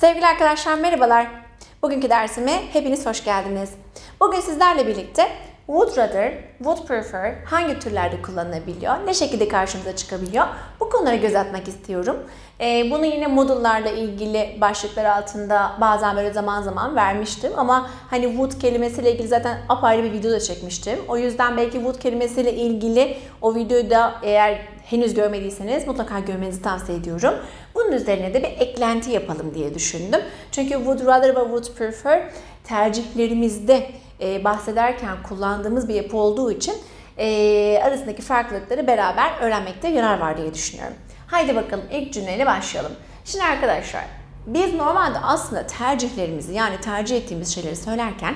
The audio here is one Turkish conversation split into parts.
Sevgili arkadaşlar merhabalar. Bugünkü dersime hepiniz hoş geldiniz. Bugün sizlerle birlikte would rather, would prefer hangi türlerde kullanılabiliyor, ne şekilde karşımıza çıkabiliyor bu konulara göz atmak istiyorum. Ee, bunu yine modullarla ilgili başlıklar altında bazen böyle zaman zaman vermiştim ama hani would kelimesiyle ilgili zaten apayrı bir video da çekmiştim. O yüzden belki would kelimesiyle ilgili o videoyu da eğer henüz görmediyseniz mutlaka görmenizi tavsiye ediyorum. Bunun üzerine de bir eklenti yapalım diye düşündüm. Çünkü would rather ve would prefer tercihlerimizde e, bahsederken kullandığımız bir yapı olduğu için e, arasındaki farklılıkları beraber öğrenmekte yarar var diye düşünüyorum. Haydi bakalım ilk cümleyle başlayalım. Şimdi arkadaşlar biz normalde aslında tercihlerimizi yani tercih ettiğimiz şeyleri söylerken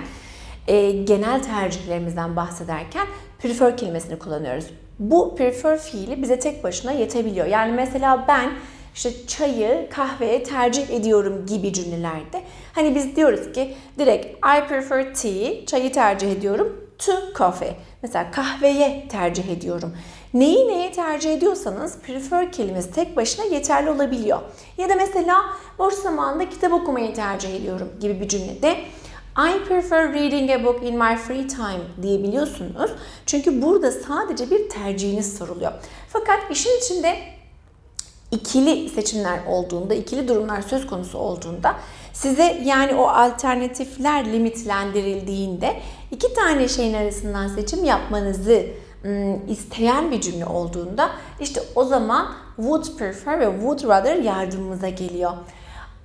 e, genel tercihlerimizden bahsederken prefer kelimesini kullanıyoruz. Bu prefer fiili bize tek başına yetebiliyor. Yani mesela ben işte çayı kahveye tercih ediyorum gibi cümlelerde. Hani biz diyoruz ki direkt I prefer tea, çayı tercih ediyorum to coffee. Mesela kahveye tercih ediyorum. Neyi neye tercih ediyorsanız prefer kelimesi tek başına yeterli olabiliyor. Ya da mesela boş zamanda kitap okumayı tercih ediyorum gibi bir cümlede I prefer reading a book in my free time diyebiliyorsunuz. Çünkü burada sadece bir tercihiniz soruluyor. Fakat işin içinde ikili seçimler olduğunda, ikili durumlar söz konusu olduğunda size yani o alternatifler limitlendirildiğinde iki tane şeyin arasından seçim yapmanızı isteyen bir cümle olduğunda işte o zaman would prefer ve would rather yardımımıza geliyor.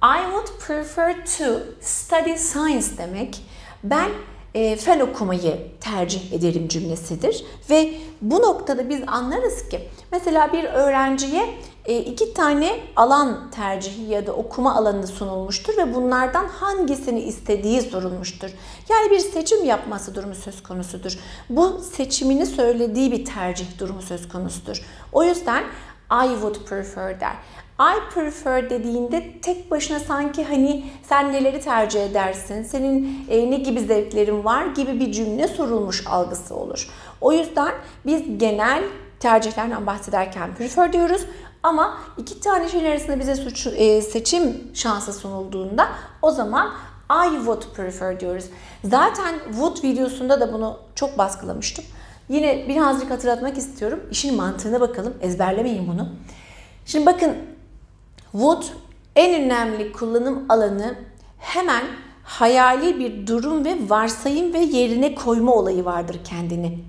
I would prefer to study science demek. Ben e, fen okumayı tercih ederim cümlesidir. Ve bu noktada biz anlarız ki mesela bir öğrenciye iki tane alan tercihi ya da okuma alanı sunulmuştur ve bunlardan hangisini istediği sorulmuştur. Yani bir seçim yapması durumu söz konusudur. Bu seçimini söylediği bir tercih durumu söz konusudur. O yüzden I would prefer der. I prefer dediğinde tek başına sanki hani sen neleri tercih edersin, senin e, ne gibi zevklerin var gibi bir cümle sorulmuş algısı olur. O yüzden biz genel tercihlerden bahsederken prefer diyoruz ama iki tane şeyin arasında bize suç, e, seçim şansı sunulduğunda o zaman I would prefer diyoruz. Zaten would videosunda da bunu çok baskılamıştım. Yine birazcık hatırlatmak istiyorum. İşin mantığına bakalım. Ezberlemeyin bunu. Şimdi bakın Would en önemli kullanım alanı hemen hayali bir durum ve varsayım ve yerine koyma olayı vardır kendini.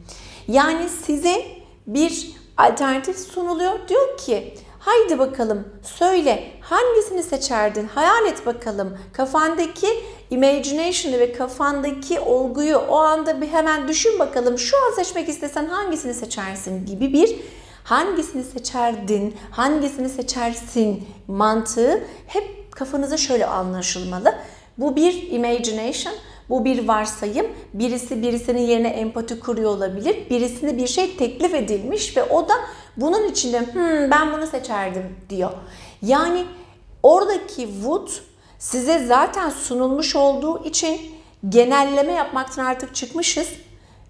Yani size bir alternatif sunuluyor. Diyor ki haydi bakalım söyle hangisini seçerdin? Hayal et bakalım. Kafandaki imagination'ı ve kafandaki olguyu o anda bir hemen düşün bakalım. Şu an seçmek istesen hangisini seçersin gibi bir hangisini seçerdin, hangisini seçersin mantığı hep kafanıza şöyle anlaşılmalı. Bu bir imagination, bu bir varsayım. Birisi birisinin yerine empati kuruyor olabilir. Birisine bir şey teklif edilmiş ve o da bunun içinde hmm, ben bunu seçerdim diyor. Yani oradaki would size zaten sunulmuş olduğu için genelleme yapmaktan artık çıkmışız.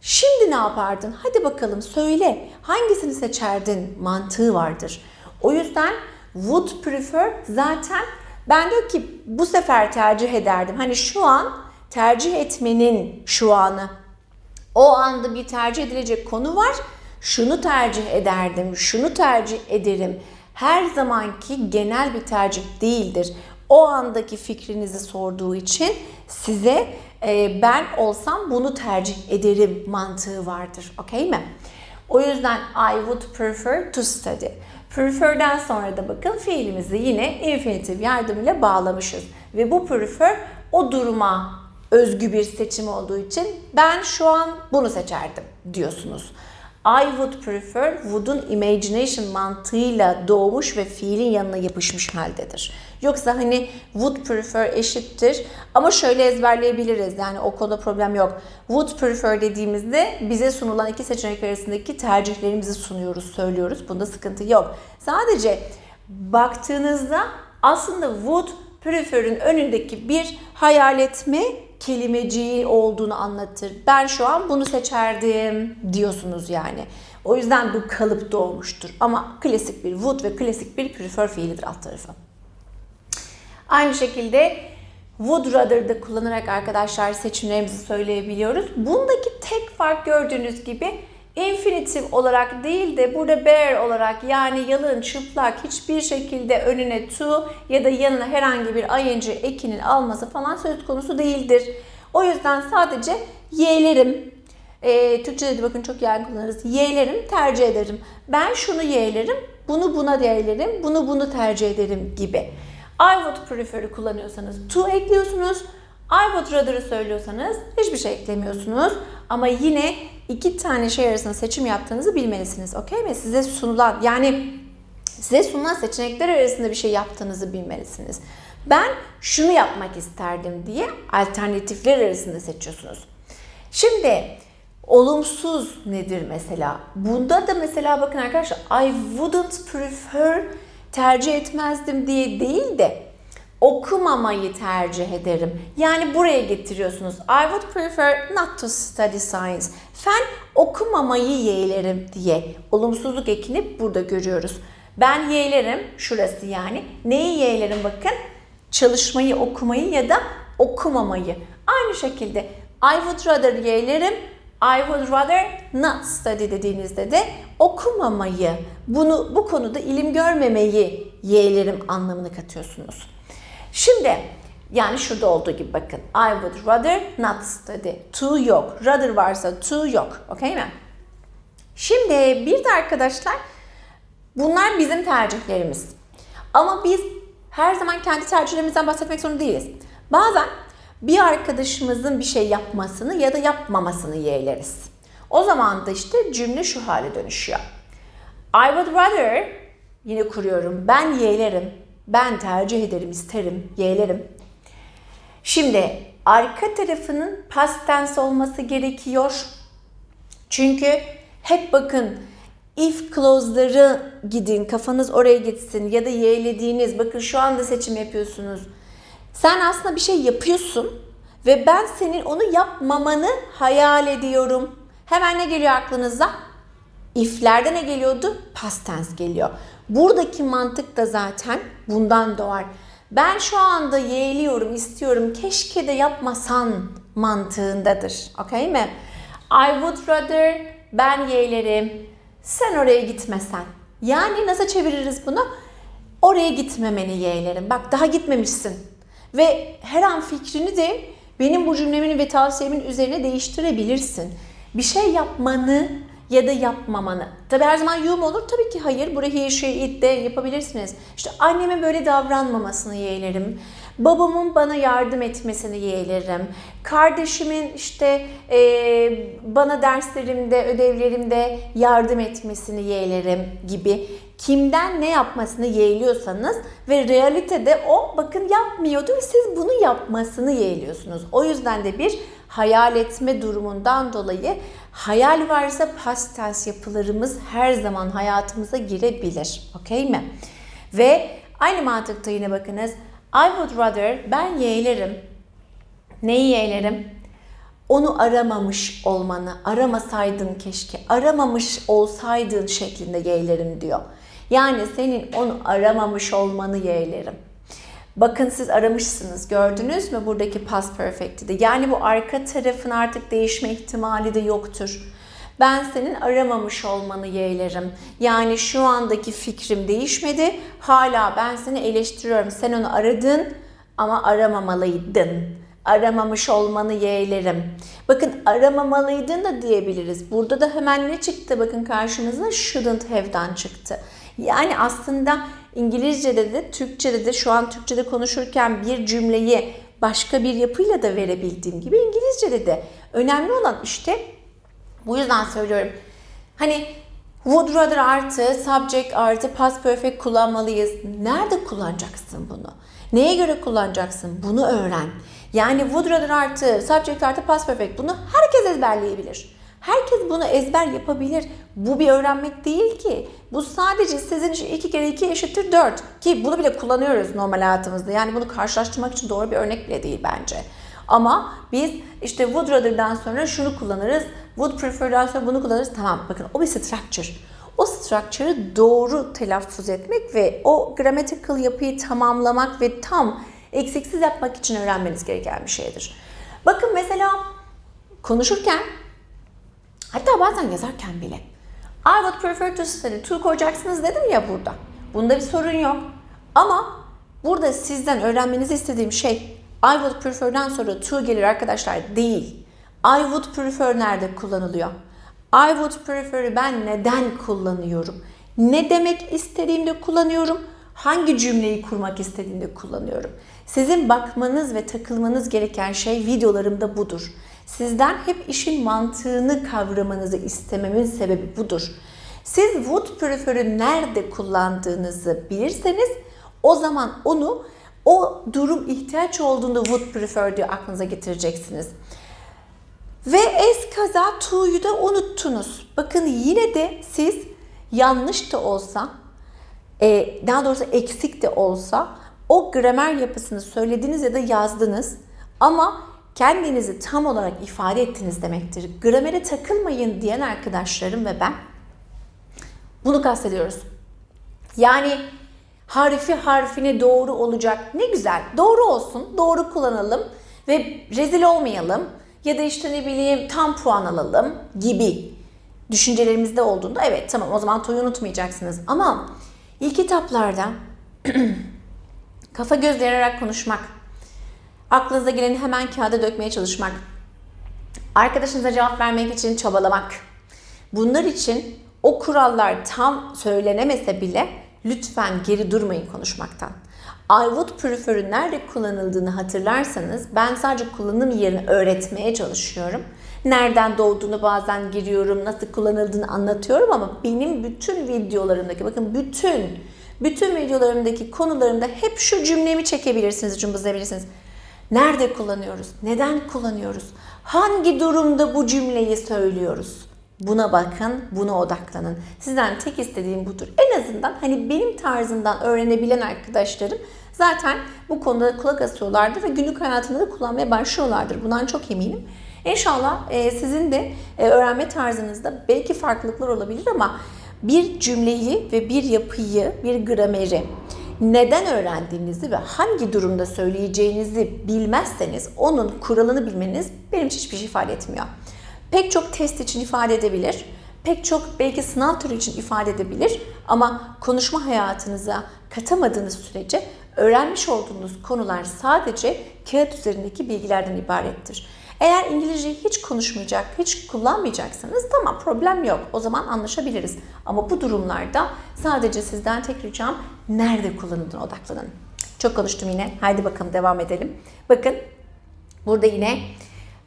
Şimdi ne yapardın? Hadi bakalım söyle. Hangisini seçerdin? Mantığı vardır. O yüzden would prefer zaten ben diyor ki bu sefer tercih ederdim. Hani şu an tercih etmenin şu anı. O anda bir tercih edilecek konu var. Şunu tercih ederdim, şunu tercih ederim. Her zamanki genel bir tercih değildir. O andaki fikrinizi sorduğu için size e, ben olsam bunu tercih ederim mantığı vardır. Okey mi? O yüzden I would prefer to study. Prefer'den sonra da bakın fiilimizi yine infinitive yardımıyla bağlamışız. Ve bu prefer o duruma özgü bir seçim olduğu için ben şu an bunu seçerdim diyorsunuz. I would prefer would'un imagination mantığıyla doğmuş ve fiilin yanına yapışmış haldedir. Yoksa hani would prefer eşittir ama şöyle ezberleyebiliriz yani o konuda problem yok. Would prefer dediğimizde bize sunulan iki seçenek arasındaki tercihlerimizi sunuyoruz, söylüyoruz. Bunda sıkıntı yok. Sadece baktığınızda aslında would prefer'in önündeki bir hayal etme kelimeciği olduğunu anlatır. Ben şu an bunu seçerdim diyorsunuz yani. O yüzden bu kalıp doğmuştur. Ama klasik bir would ve klasik bir prefer fiilidir alt tarafı. Aynı şekilde would rather'da kullanarak arkadaşlar seçimlerimizi söyleyebiliyoruz. Bundaki tek fark gördüğünüz gibi infinitive olarak değil de burada bare olarak yani yalın, çıplak hiçbir şekilde önüne to ya da yanına herhangi bir ing ekinin alması falan söz konusu değildir. O yüzden sadece yeğlerim, e, Türkçe'de de bakın çok yaygın kullanırız. Yeğlerim, tercih ederim. Ben şunu yeğlerim, bunu buna yeğlerim, bunu bunu tercih ederim gibi. I would prefer'ı kullanıyorsanız to ekliyorsunuz. I would rather'ı söylüyorsanız hiçbir şey eklemiyorsunuz. Ama yine iki tane şey arasında seçim yaptığınızı bilmelisiniz. Okey mi? Size sunulan yani size sunulan seçenekler arasında bir şey yaptığınızı bilmelisiniz. Ben şunu yapmak isterdim diye alternatifler arasında seçiyorsunuz. Şimdi olumsuz nedir mesela? Bunda da mesela bakın arkadaşlar I wouldn't prefer tercih etmezdim diye değil de okumamayı tercih ederim. Yani buraya getiriyorsunuz. I would prefer not to study science. Fen okumamayı yeğlerim diye olumsuzluk ekini burada görüyoruz. Ben yeğlerim, şurası yani. Neyi yeğlerim bakın? Çalışmayı, okumayı ya da okumamayı. Aynı şekilde I would rather yeğlerim, I would rather not study dediğinizde de okumamayı, bunu bu konuda ilim görmemeyi yeğlerim anlamını katıyorsunuz. Şimdi yani şurada olduğu gibi bakın. I would rather not study. To yok. Rather varsa to yok. Okey mi? Şimdi bir de arkadaşlar bunlar bizim tercihlerimiz. Ama biz her zaman kendi tercihlerimizden bahsetmek zorunda değiliz. Bazen bir arkadaşımızın bir şey yapmasını ya da yapmamasını yeğleriz. O zaman da işte cümle şu hale dönüşüyor. I would rather yine kuruyorum. Ben yeğlerim. Ben tercih ederim, isterim, yeğlerim. Şimdi arka tarafının past tense olması gerekiyor. Çünkü hep bakın if clause'ları gidin, kafanız oraya gitsin ya da yeğlediğiniz, bakın şu anda seçim yapıyorsunuz. Sen aslında bir şey yapıyorsun ve ben senin onu yapmamanı hayal ediyorum. Hemen ne geliyor aklınıza? If'lerde ne geliyordu? Past tense geliyor. Buradaki mantık da zaten bundan doğar. Ben şu anda yeğliyorum, istiyorum, keşke de yapmasan mantığındadır. Okey mi? I would rather, ben yeğlerim, sen oraya gitmesen. Yani nasıl çeviririz bunu? Oraya gitmemeni yeğlerim. Bak daha gitmemişsin. Ve her an fikrini de benim bu cümlemin ve tavsiyemin üzerine değiştirebilirsin. Bir şey yapmanı ya da yapmamanı. Tabi her zaman you olur? Tabii ki hayır. Burayı she, it de yapabilirsiniz. İşte annemin böyle davranmamasını yeğlerim. Babamın bana yardım etmesini yeğlerim. Kardeşimin işte e, bana derslerimde, ödevlerimde yardım etmesini yeğlerim gibi. Kimden ne yapmasını yeğliyorsanız ve realitede o bakın yapmıyordu ve siz bunu yapmasını yeğliyorsunuz. O yüzden de bir hayal etme durumundan dolayı hayal varsa past tense yapılarımız her zaman hayatımıza girebilir. Okey mi? Ve aynı mantıkta yine bakınız. I would rather ben yeğlerim. Neyi yeğlerim? Onu aramamış olmanı, aramasaydın keşke, aramamış olsaydın şeklinde yeğlerim diyor. Yani senin onu aramamış olmanı yeğlerim. Bakın siz aramışsınız gördünüz mü buradaki past perfect'i de. Yani bu arka tarafın artık değişme ihtimali de yoktur. Ben senin aramamış olmanı yeğlerim. Yani şu andaki fikrim değişmedi. Hala ben seni eleştiriyorum. Sen onu aradın ama aramamalıydın. Aramamış olmanı yeğlerim. Bakın aramamalıydın da diyebiliriz. Burada da hemen ne çıktı? Bakın karşımıza shouldn't have'dan çıktı. Yani aslında İngilizce'de de Türkçe'de de şu an Türkçe'de konuşurken bir cümleyi başka bir yapıyla da verebildiğim gibi İngilizce'de de önemli olan işte bu yüzden söylüyorum. Hani would rather artı subject artı past perfect kullanmalıyız. Nerede kullanacaksın bunu? Neye göre kullanacaksın? Bunu öğren. Yani would rather artı subject artı past perfect bunu herkes ezberleyebilir. Herkes bunu ezber yapabilir. Bu bir öğrenmek değil ki. Bu sadece sizin için 2 kere 2 eşittir 4. Ki bunu bile kullanıyoruz normal hayatımızda. Yani bunu karşılaştırmak için doğru bir örnek bile değil bence. Ama biz işte would rather'dan sonra şunu kullanırız. Would prefer'dan sonra bunu kullanırız. Tamam bakın o bir structure. O structure'ı doğru telaffuz etmek ve o grammatical yapıyı tamamlamak ve tam Eksiksiz yapmak için öğrenmeniz gereken bir şeydir. Bakın mesela konuşurken hatta bazen yazarken bile I would prefer to study. To koyacaksınız dedim ya burada. Bunda bir sorun yok. Ama burada sizden öğrenmenizi istediğim şey I would prefer'den sonra to gelir arkadaşlar değil. I would prefer nerede kullanılıyor? I would prefer'ı ben neden kullanıyorum? Ne demek istediğimde kullanıyorum? Hangi cümleyi kurmak istediğimde kullanıyorum? Sizin bakmanız ve takılmanız gereken şey videolarımda budur. Sizden hep işin mantığını kavramanızı istememin sebebi budur. Siz would prefer'ı nerede kullandığınızı bilirseniz o zaman onu o durum ihtiyaç olduğunda would prefer diye aklınıza getireceksiniz. Ve es kaza to'yu da unuttunuz. Bakın yine de siz yanlış da olsa, e, daha doğrusu eksik de olsa o gramer yapısını söylediniz ya da yazdınız ama kendinizi tam olarak ifade ettiniz demektir. Gramere takılmayın diyen arkadaşlarım ve ben bunu kastediyoruz. Yani harfi harfine doğru olacak. Ne güzel. Doğru olsun. Doğru kullanalım ve rezil olmayalım. Ya da işte ne bileyim tam puan alalım gibi düşüncelerimizde olduğunda evet tamam o zaman toyu unutmayacaksınız. Ama ilk etaplarda kafa göz dayanarak konuşmak, aklınıza geleni hemen kağıda dökmeye çalışmak, arkadaşınıza cevap vermek için çabalamak. Bunlar için o kurallar tam söylenemese bile lütfen geri durmayın konuşmaktan. I would prefer'ın nerede kullanıldığını hatırlarsanız ben sadece kullanım yerini öğretmeye çalışıyorum. Nereden doğduğunu bazen giriyorum, nasıl kullanıldığını anlatıyorum ama benim bütün videolarımdaki bakın bütün bütün videolarımdaki konularımda hep şu cümlemi çekebilirsiniz, cımbızlayabilirsiniz. Nerede kullanıyoruz? Neden kullanıyoruz? Hangi durumda bu cümleyi söylüyoruz? Buna bakın, buna odaklanın. Sizden tek istediğim budur. En azından hani benim tarzımdan öğrenebilen arkadaşlarım zaten bu konuda kulak asıyorlardır ve günlük hayatında da kullanmaya başlıyorlardır. Bundan çok eminim. İnşallah e, sizin de e, öğrenme tarzınızda belki farklılıklar olabilir ama bir cümleyi ve bir yapıyı, bir grameri neden öğrendiğinizi ve hangi durumda söyleyeceğinizi bilmezseniz onun kuralını bilmeniz benim için hiçbir şey ifade etmiyor. Pek çok test için ifade edebilir, pek çok belki sınav türü için ifade edebilir ama konuşma hayatınıza katamadığınız sürece öğrenmiş olduğunuz konular sadece kağıt üzerindeki bilgilerden ibarettir. Eğer İngilizceyi hiç konuşmayacak, hiç kullanmayacaksanız tamam problem yok. O zaman anlaşabiliriz. Ama bu durumlarda sadece sizden tek ricam nerede kullanıldığına odaklanın. Çok konuştum yine. Haydi bakalım devam edelim. Bakın burada yine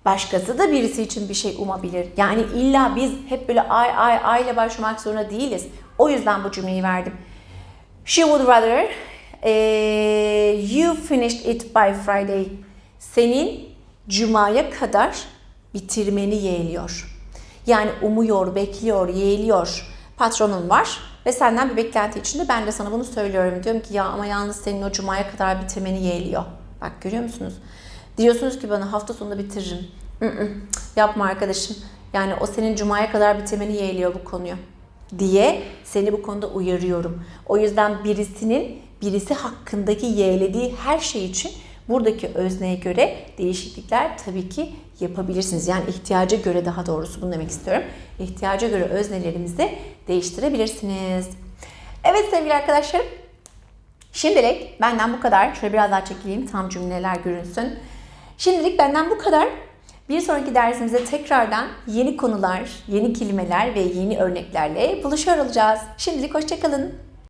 başkası da birisi için bir şey umabilir. Yani illa biz hep böyle ay ay ay ile başlamak zorunda değiliz. O yüzden bu cümleyi verdim. She would rather eh, you finished it by Friday. Senin Cuma'ya kadar bitirmeni yeğliyor. Yani umuyor, bekliyor, yeğliyor. Patronun var ve senden bir beklenti içinde ben de sana bunu söylüyorum. Diyorum ki ya ama yalnız senin o Cuma'ya kadar bitirmeni yeğliyor. Bak görüyor musunuz? Diyorsunuz ki bana hafta sonunda bitiririm. Mm-mm, yapma arkadaşım. Yani o senin Cuma'ya kadar bitirmeni yeğliyor bu konuyu diye seni bu konuda uyarıyorum. O yüzden birisinin birisi hakkındaki yeğlediği her şey için buradaki özneye göre değişiklikler tabii ki yapabilirsiniz. Yani ihtiyaca göre daha doğrusu bunu demek istiyorum. İhtiyaca göre öznelerimizi değiştirebilirsiniz. Evet sevgili arkadaşlarım. Şimdilik benden bu kadar. Şöyle biraz daha çekileyim tam cümleler görünsün. Şimdilik benden bu kadar. Bir sonraki dersimizde tekrardan yeni konular, yeni kelimeler ve yeni örneklerle buluşuyor olacağız. Şimdilik hoşçakalın.